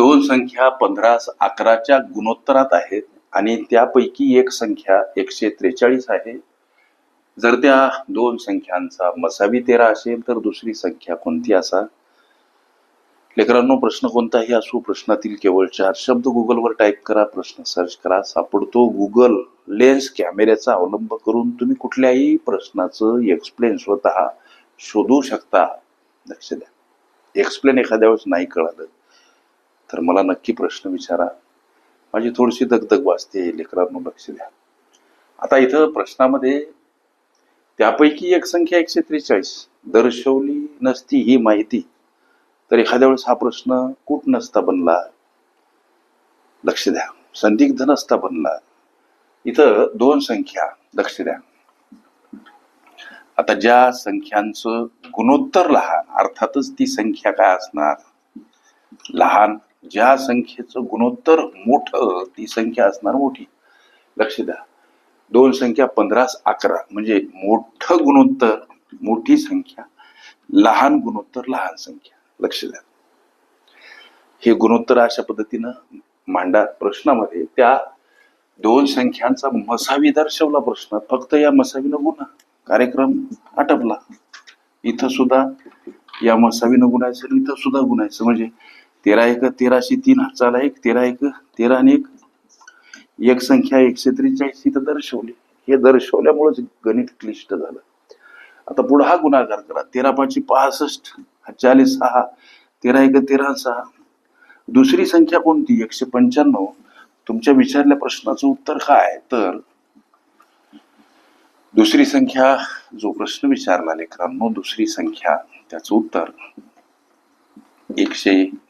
दोन संख्या पंधरा अकराच्या गुणोत्तरात आहेत आणि त्यापैकी एक संख्या एकशे त्रेचाळीस आहे. जर त्या दोन संख्यांचा मसावी तेरा असेल तर दुसरी संख्या कोणती असा? लेकरांनो प्रश्न कोणताही असो प्रश्नातील केवळ चार शब्द गुगलवर टाईप करा प्रश्न सर्च करा सापडतो गुगल लेन्स कॅमेऱ्याचा अवलंब करून तुम्ही कुठल्याही प्रश्नाचं एक्सप्लेन स्वतः शोधू शकता. लक्ष द्या. एक्सप्लेन एखाद्या वेळेस नाही कळालं. तर मला नक्की प्रश्न विचारा. माझी थोडीशी दगदग वाजते लेकरांनो लक्ष द्या. आता इथं प्रश्नामध्ये त्यापैकी एक संख्या एकशे त्रेचाळीस. दर्शवली नसती ही माहिती तर एखाद्या वेळेस हा प्रश्न कुठ नसता बनला. लक्ष द्या. संदिग्ध नसता बनला. इथं दोन संख्या लक्ष द्या. आता ज्या संख्यांचं गुणोत्तर लहान अर्थातच ती संख्या काय असणार? लहान. ज्या संख्येचं गुणोत्तर मोठं ती संख्या असणार मोठी. लक्ष द्या. दोन संख्या पंधरास अकरा म्हणजे मोठं गुणोत्तर मोठी संख्या. लहान गुणोत्तर लहान संख्या. लक्ष द्या. हे गुणोत्तर अशा पद्धतीनं मांडा प्रश्नामध्ये. त्या दोन संख्यांचा मसावी दर्शवला प्रश्न. फक्त या मसावीनं गुन्हा कार्यक्रम आटपला. इथं सुद्धा या मसावीनं गुणायचं इथं सुद्धा गुणायचं. म्हणजे तेरा एक तेराशे तीन हाताला एक तेरा एक तेरा आणि एक. एक संख्या एकशे त्रेचाळीस इथं दर्शवली. हे दर्शवल्यामुळेच गणित क्लिष्ट झालं. आता पुढे हा गुणाकार करा. तेरा पाचशे पासष्ट चाळीस सहा तेरा एक तेरा सहा. दुसरी संख्या कोणती? एकशे पंच्याण्णव. तुमच्या विचारल्या प्रश्नाचं उत्तर काय? तर दुसरी संख्या जो प्रश्न विचारला लेकरांनो दुसरी संख्या त्याचं उत्तर एकशे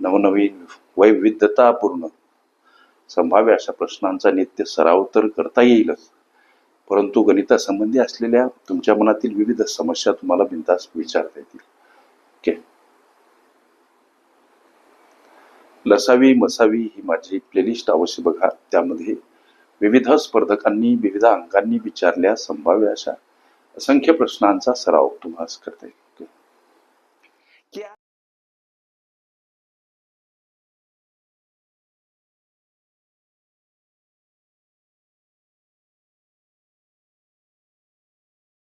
नवनवीन वैविध्यतापूर्ण संभाव्य अशा प्रश्नांचा नित्य सराव तर करता येईलच परंतु गणितासंबंधी असलेल्या तुमच्या मनातील विविध समस्या तुम्हाला बिनतास विचारता येतील. ओके? लसावी मसावी ही माझी प्लेलिस्ट अवश्य बघा. त्यामध्ये विविध स्पर्धकांनी विविध अंकांनी विचारल्या संभाव्य अशा असंख्य प्रश्नांचा सराव तुम्हाला करता येईल.